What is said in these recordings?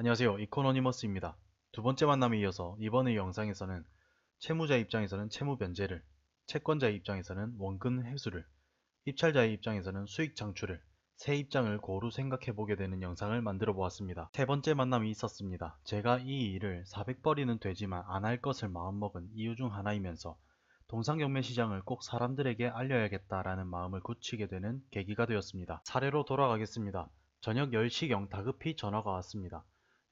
안녕하세요 이코노니머스입니다. 두 번째 만남에 이어서 이번의 영상에서는 채무자 입장에서는 채무 변제를, 채권자의 입장에서는 원금 회수를, 입찰자의 입장에서는 수익 창출을 세 입장을 고루 생각해 보게 되는 영상을 만들어 보았습니다. 세 번째 만남이 있었습니다. 제가 이 일을 400벌이는 되지만 안 할 것을 마음먹은 이유 중 하나이면서 동상경매 시장을 꼭 사람들에게 알려야겠다라는 마음을 굳히게 되는 계기가 되었습니다. 사례로 돌아가겠습니다. 저녁 10시경 다급히 전화가 왔습니다.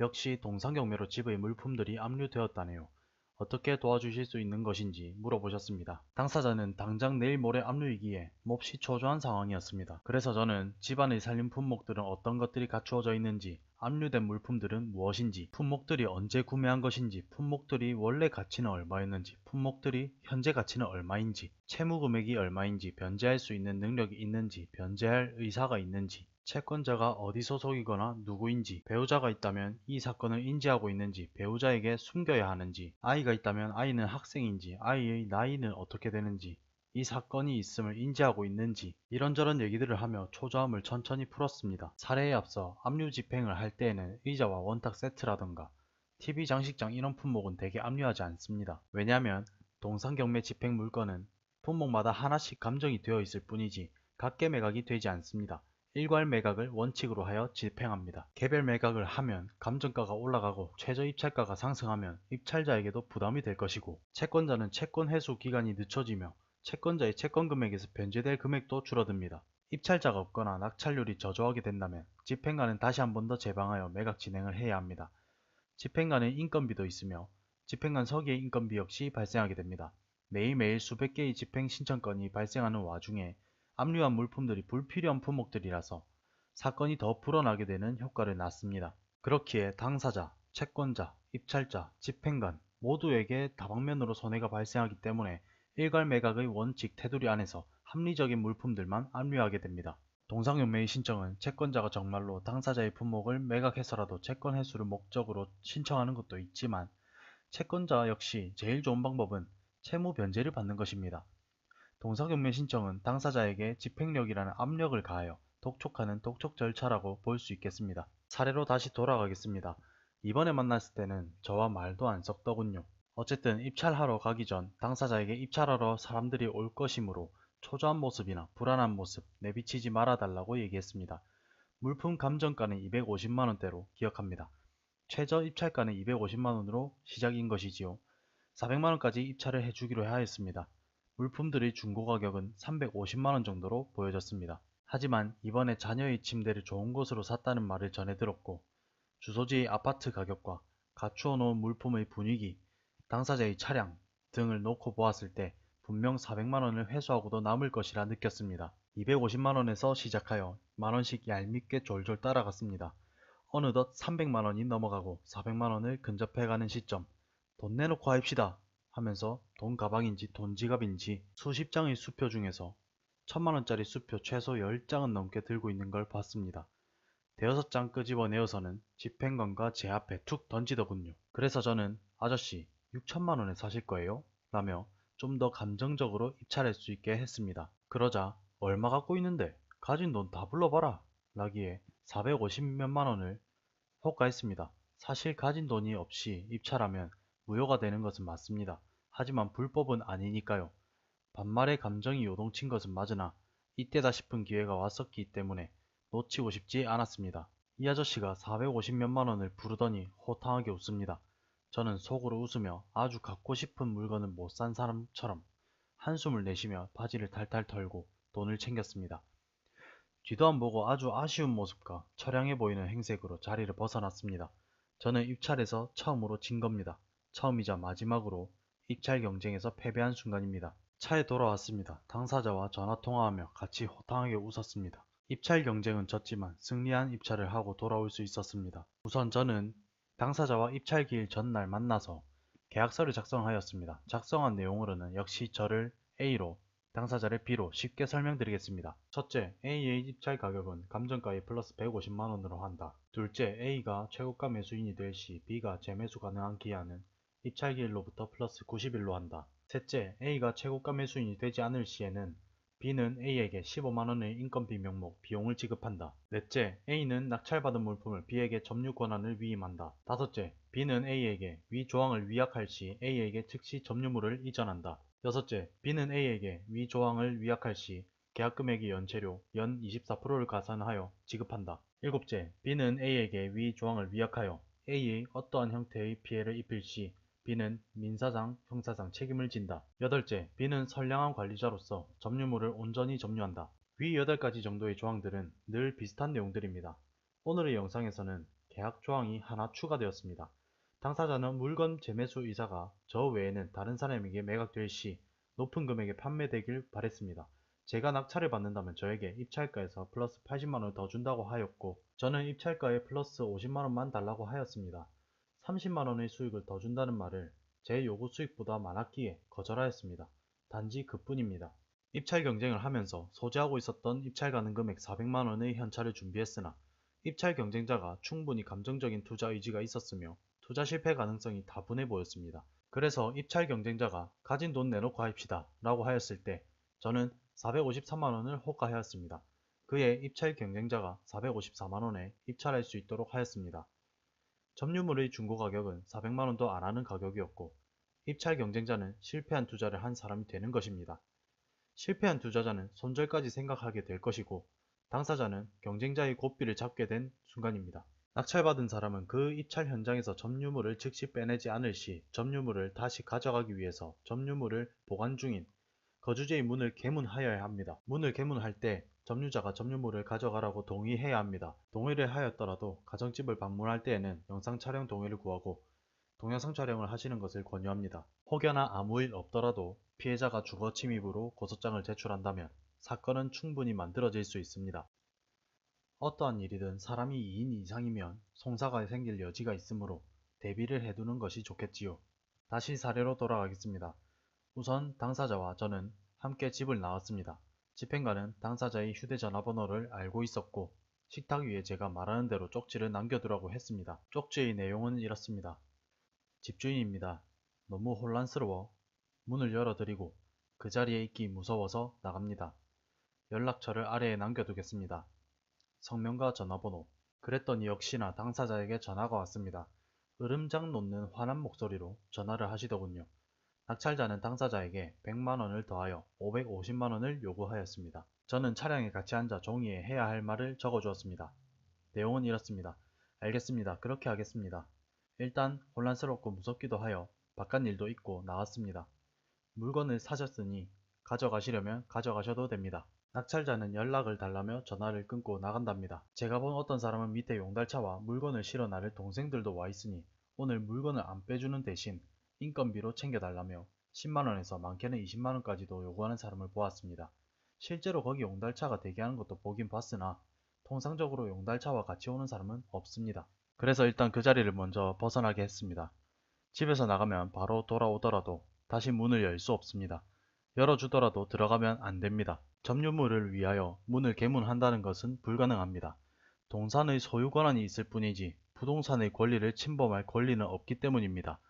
역시 동상경매로 집의 물품들이 압류되었다네요. 어떻게 도와주실 수 있는 것인지 물어보셨습니다. 당사자는 당장 내일 모레 압류이기에 몹시 초조한 상황이었습니다. 그래서 저는 집안의 살림 품목들은 어떤 것들이 갖추어져 있는지 압류된 물품들은 무엇인지 품목들이 언제 구매한 것인지 품목들이 원래 가치는 얼마였는지 품목들이 현재 가치는 얼마인지 채무 금액이 얼마인지 변제할 수 있는 능력이 있는지 변제할 의사가 있는지 채권자가 어디 소속이거나 누구인지 배우자가 있다면 이 사건을 인지하고 있는지 배우자에게 숨겨야 하는지 아이가 있다면 아이는 학생인지 아이의 나이는 어떻게 되는지 이 사건이 있음을 인지하고 있는지 이런저런 얘기들을 하며 초조함을 천천히 풀었습니다. 사례에 앞서 압류 집행을 할 때에는 의자와 원탁 세트라던가 TV 장식장 이런 품목은 대개 압류하지 않습니다. 왜냐하면 동상경매 집행 물건은 품목마다 하나씩 감정이 되어 있을 뿐이지 각계 매각이 되지 않습니다. 일괄 매각을 원칙으로 하여 집행합니다. 개별 매각을 하면 감정가가 올라가고 최저 입찰가가 상승하면 입찰자에게도 부담이 될 것이고 채권자는 채권 회수 기간이 늦춰지며 채권자의 채권 금액에서 변제될 금액도 줄어듭니다. 입찰자가 없거나 낙찰률이 저조하게 된다면 집행관은 다시 한 번 더 재방하여 매각 진행을 해야 합니다. 집행관은 인건비도 있으며 집행관 서기의 인건비 역시 발생하게 됩니다. 매일매일 수백 개의 집행 신청건이 발생하는 와중에 압류한 물품들이 불필요한 품목들이라서 사건이 더 불어나게 되는 효과를 낳습니다. 그렇기에 당사자, 채권자, 입찰자, 집행관 모두에게 다방면으로 손해가 발생하기 때문에 일괄 매각의 원칙 테두리 안에서 합리적인 물품들만 압류하게 됩니다. 동상연매의 신청은 채권자가 정말로 당사자의 품목을 매각해서라도 채권 회수를 목적으로 신청하는 것도 있지만 채권자 역시 제일 좋은 방법은 채무 변제를 받는 것입니다. 동사경매 신청은 당사자에게 집행력이라는 압력을 가하여 독촉하는 독촉 절차라고 볼 수 있겠습니다. 사례로 다시 돌아가겠습니다. 이번에 만났을 때는 저와 말도 안 섞더군요. 어쨌든 입찰하러 가기 전 당사자에게 입찰하러 사람들이 올 것이므로 초조한 모습이나 불안한 모습 내비치지 말아달라고 얘기했습니다. 물품 감정가는 250만원대로 기억합니다. 최저 입찰가는 250만원으로 시작인 것이지요. 400만원까지 입찰을 해주기로 하였습니다. 물품들의 중고가격은 350만원 정도로 보여졌습니다. 하지만 이번에 자녀의 침대를 좋은 곳으로 샀다는 말을 전해 들었고 주소지의 아파트 가격과 갖추어 놓은 물품의 분위기, 당사자의 차량 등을 놓고 보았을 때 분명 400만원을 회수하고도 남을 것이라 느꼈습니다. 250만원에서 시작하여 만원씩 얄밉게 졸졸 따라갔습니다. 어느덧 300만원이 넘어가고 400만원을 근접해가는 시점 돈 내놓고 합시다 하면서 돈 가방인지 돈 지갑인지 수십 장의 수표 중에서 천만원짜리 수표 최소 10장은 넘게 들고 있는 걸 봤습니다. 대여섯 장 끄집어내어서는 집행관과 제 앞에 툭 던지더군요. 그래서 저는 아저씨 6천만원에 사실 거예요? 라며 좀 더 감정적으로 입찰할 수 있게 했습니다. 그러자 얼마 갖고 있는데 가진 돈 다 불러봐라 라기에 450몇만원을 호가했습니다. 사실 가진 돈이 없이 입찰하면 무효가 되는 것은 맞습니다. 하지만 불법은 아니니까요. 반말의 감정이 요동친 것은 맞으나 이때다 싶은 기회가 왔었기 때문에 놓치고 싶지 않았습니다. 이 아저씨가 450몇만 원을 부르더니 호탕하게 웃습니다. 저는 속으로 웃으며 아주 갖고 싶은 물건을 못산 사람처럼 한숨을 내쉬며 바지를 탈탈 털고 돈을 챙겼습니다. 뒤도 안 보고 아주 아쉬운 모습과 처량해 보이는 행색으로 자리를 벗어났습니다. 저는 입찰에서 처음으로 진 겁니다. 처음이자 마지막으로 입찰 경쟁에서 패배한 순간입니다. 차에 돌아왔습니다. 당사자와 전화통화하며 같이 호탕하게 웃었습니다. 입찰 경쟁은 졌지만 승리한 입찰을 하고 돌아올 수 있었습니다. 우선 저는 당사자와 입찰 기일 전날 만나서 계약서를 작성하였습니다. 작성한 내용으로는 역시 저를 A로 당사자를 B로 쉽게 설명드리겠습니다. 첫째, A의 입찰 가격은 감정가에 플러스 150만원으로 한다. 둘째, A가 최고가 매수인이 될 시 B가 재매수 가능한 기한은 입찰기일로부터 플러스 90일로 한다. 셋째, A가 최고가 매수인이 되지 않을 시에는 B는 A에게 15만원의 인건비 명목 비용을 지급한다. 넷째, A는 낙찰받은 물품을 B에게 점유 권한을 위임한다. 다섯째, B는 A에게 위 조항을 위약할 시 A에게 즉시 점유물을 이전한다. 여섯째, B는 A에게 위 조항을 위약할 시 계약 금액의 연체료 연 24%를 가산하여 지급한다. 일곱째, B는 A에게 위 조항을 위약하여 A의 어떠한 형태의 피해를 입힐 시 B는 민사상, 형사상 책임을 진다. 여덟째, B는 선량한 관리자로서 점유물을 온전히 점유한다. 위 8가지 정도의 조항들은 늘 비슷한 내용들입니다. 오늘의 영상에서는 계약 조항이 하나 추가되었습니다. 당사자는 물건 재매수 의사가 저 외에는 다른 사람에게 매각될 시 높은 금액에 판매되길 바랬습니다. 제가 낙찰을 받는다면 저에게 입찰가에서 플러스 80만원을 더 준다고 하였고 저는 입찰가에 플러스 50만원만 달라고 하였습니다. 30만원의 수익을 더 준다는 말을 제 요구 수익보다 많았기에 거절하였습니다. 단지 그뿐입니다. 입찰 경쟁을 하면서 소지하고 있었던 입찰 가능 금액 400만원의 현찰을 준비했으나 입찰 경쟁자가 충분히 감정적인 투자 의지가 있었으며 투자 실패 가능성이 다분해 보였습니다. 그래서 입찰 경쟁자가 가진 돈 내놓고 합시다 라고 하였을 때 저는 453만원을 호가하였습니다. 그의 입찰 경쟁자가 454만원에 입찰할 수 있도록 하였습니다. 점유물의 중고 가격은 400만원도 안하는 가격이었고 입찰 경쟁자는 실패한 투자를 한 사람이 되는 것입니다. 실패한 투자자는 손절까지 생각하게 될 것이고 당사자는 경쟁자의 고삐를 잡게 된 순간입니다. 낙찰받은 사람은 그 입찰 현장에서 점유물을 즉시 빼내지 않을 시 점유물을 다시 가져가기 위해서 점유물을 보관 중인 거주지의 문을 개문하여야 합니다. 문을 개문할 때 점유자가 점유물을 가져가라고 동의해야 합니다. 동의를 하였더라도 가정집을 방문할 때에는 영상 촬영 동의를 구하고 동영상 촬영을 하시는 것을 권유합니다. 혹여나 아무 일 없더라도 피해자가 주거 침입으로 고소장을 제출한다면 사건은 충분히 만들어질 수 있습니다. 어떠한 일이든 사람이 2인 이상이면 송사가 생길 여지가 있으므로 대비를 해두는 것이 좋겠지요. 다시 사례로 돌아가겠습니다. 우선 당사자와 저는 함께 집을 나왔습니다. 집행관은 당사자의 휴대전화 번호를 알고 있었고 식탁 위에 제가 말하는 대로 쪽지를 남겨두라고 했습니다. 쪽지의 내용은 이렇습니다. 집주인입니다. 너무 혼란스러워 문을 열어드리고 그 자리에 있기 무서워서 나갑니다. 연락처를 아래에 남겨두겠습니다. 성명과 전화번호 그랬더니 역시나 당사자에게 전화가 왔습니다. 으름장 놓는 화난 목소리로 전화를 하시더군요. 낙찰자는 당사자에게 100만원을 더하여 550만원을 요구하였습니다. 저는 차량에 같이 앉아 종이에 해야 할 말을 적어주었습니다. 내용은 이렇습니다. 알겠습니다. 그렇게 하겠습니다. 일단 혼란스럽고 무섭기도 하여 바깥 일도 있고 나왔습니다. 물건을 사셨으니 가져가시려면 가져가셔도 됩니다. 낙찰자는 연락을 달라며 전화를 끊고 나간답니다. 제가 본 어떤 사람은 밑에 용달차와 물건을 실어 나를 동생들도 와 있으니 오늘 물건을 안 빼주는 대신 인건비로 챙겨달라며 10만원에서 많게는 20만원까지도 요구하는 사람을 보았습니다. 실제로 거기 용달차가 대기하는 것도 보긴 봤으나 통상적으로 용달차와 같이 오는 사람은 없습니다. 그래서 일단 그 자리를 먼저 벗어나게 했습니다. 집에서 나가면 바로 돌아오더라도 다시 문을 열 수 없습니다. 열어주더라도 들어가면 안 됩니다. 점유물을 위하여 문을 개문한다는 것은 불가능합니다. 동산의 소유 권한이 있을 뿐이지 부동산의 권리를 침범할 권리는 없기 때문입니다.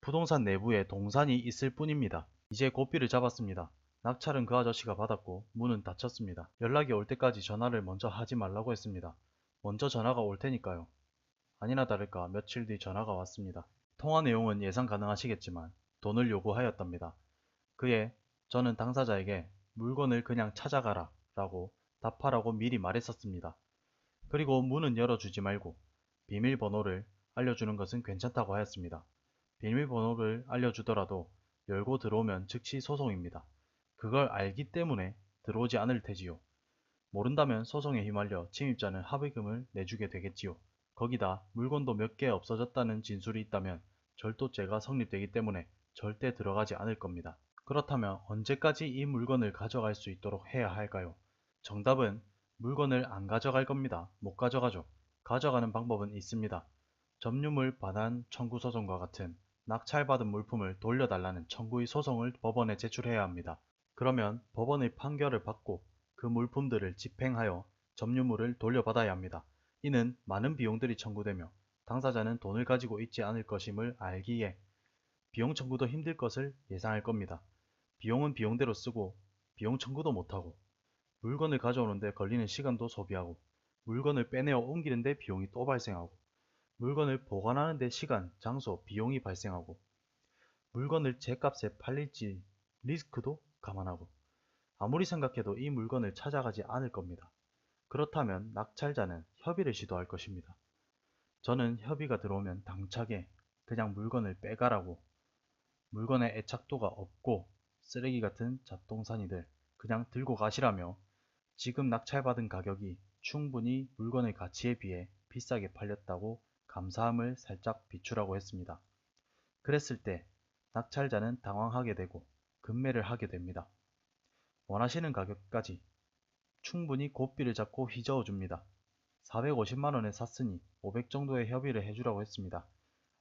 부동산 내부에 동산이 있을 뿐입니다. 이제 고삐를 잡았습니다. 낙찰은 그 아저씨가 받았고 문은 닫혔습니다. 연락이 올 때까지 전화를 먼저 하지 말라고 했습니다. 먼저 전화가 올 테니까요. 아니나 다를까 며칠 뒤 전화가 왔습니다. 통화 내용은 예상 가능하시겠지만 돈을 요구하였답니다. 그에 저는 당사자에게 물건을 그냥 찾아가라 라고 답하라고 미리 말했었습니다. 그리고 문은 열어주지 말고 비밀번호를 알려주는 것은 괜찮다고 하였습니다. 비밀번호를 알려주더라도 열고 들어오면 즉시 소송입니다. 그걸 알기 때문에 들어오지 않을 테지요. 모른다면 소송에 휘말려 침입자는 합의금을 내주게 되겠지요. 거기다 물건도 몇 개 없어졌다는 진술이 있다면 절도죄가 성립되기 때문에 절대 들어가지 않을 겁니다. 그렇다면 언제까지 이 물건을 가져갈 수 있도록 해야 할까요? 정답은 물건을 안 가져갈 겁니다. 못 가져가죠. 가져가는 방법은 있습니다. 점유물 반환 청구 소송과 같은 낙찰받은 물품을 돌려달라는 청구의 소송을 법원에 제출해야 합니다. 그러면 법원의 판결을 받고 그 물품들을 집행하여 점유물을 돌려받아야 합니다. 이는 많은 비용들이 청구되며 당사자는 돈을 가지고 있지 않을 것임을 알기에 비용 청구도 힘들 것을 예상할 겁니다. 비용은 비용대로 쓰고 비용 청구도 못하고 물건을 가져오는데 걸리는 시간도 소비하고 물건을 빼내어 옮기는데 비용이 또 발생하고 물건을 보관하는 데 시간, 장소, 비용이 발생하고 물건을 제값에 팔릴지 리스크도 감안하고 아무리 생각해도 이 물건을 찾아가지 않을 겁니다. 그렇다면 낙찰자는 협의를 시도할 것입니다. 저는 협의가 들어오면 당차게 그냥 물건을 빼가라고 물건에 애착도가 없고 쓰레기 같은 잡동사니들 그냥 들고 가시라며 지금 낙찰받은 가격이 충분히 물건의 가치에 비해 비싸게 팔렸다고 감사함을 살짝 비추라고 했습니다. 그랬을 때 낙찰자는 당황하게 되고 급매를 하게 됩니다. 원하시는 가격까지 충분히 고비를 잡고 휘저어 줍니다. 450만원에 샀으니 500 정도의 협의를 해주라고 했습니다.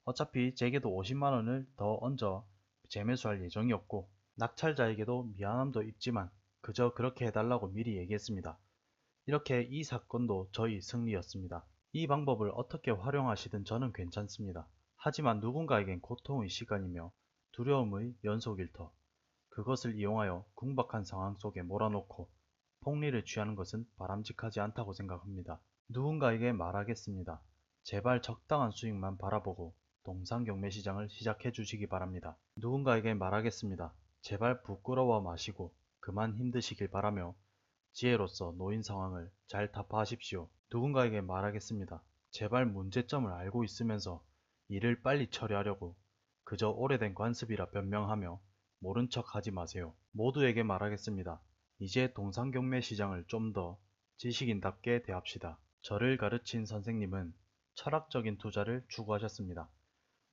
어차피 제게도 50만원을 더 얹어 재매수할 예정이었고 낙찰자에게도 미안함도 있지만 그저 그렇게 해달라고 미리 얘기했습니다. 이렇게 이 사건도 저희 승리였습니다. 이 방법을 어떻게 활용하시든 저는 괜찮습니다. 하지만 누군가에겐 고통의 시간이며 두려움의 연속일터 그것을 이용하여 궁박한 상황 속에 몰아놓고 폭리를 취하는 것은 바람직하지 않다고 생각합니다. 누군가에게 말하겠습니다. 제발 적당한 수익만 바라보고 동상 경매 시장을 시작해 주시기 바랍니다. 누군가에게 말하겠습니다. 제발 부끄러워 마시고 그만 힘드시길 바라며 지혜로서 노인 상황을 잘 타파하십시오. 누군가에게 말하겠습니다. 제발 문제점을 알고 있으면서 일을 빨리 처리하려고 그저 오래된 관습이라 변명하며 모른 척 하지 마세요. 모두에게 말하겠습니다. 이제 동상경매 시장을 좀 더 지식인답게 대합시다. 저를 가르친 선생님은 철학적인 투자를 추구하셨습니다.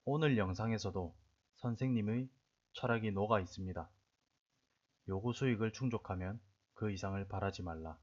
오늘 영상에서도 선생님의 철학이 녹아 있습니다. 요구 수익을 충족하면 그 이상을 바라지 말라.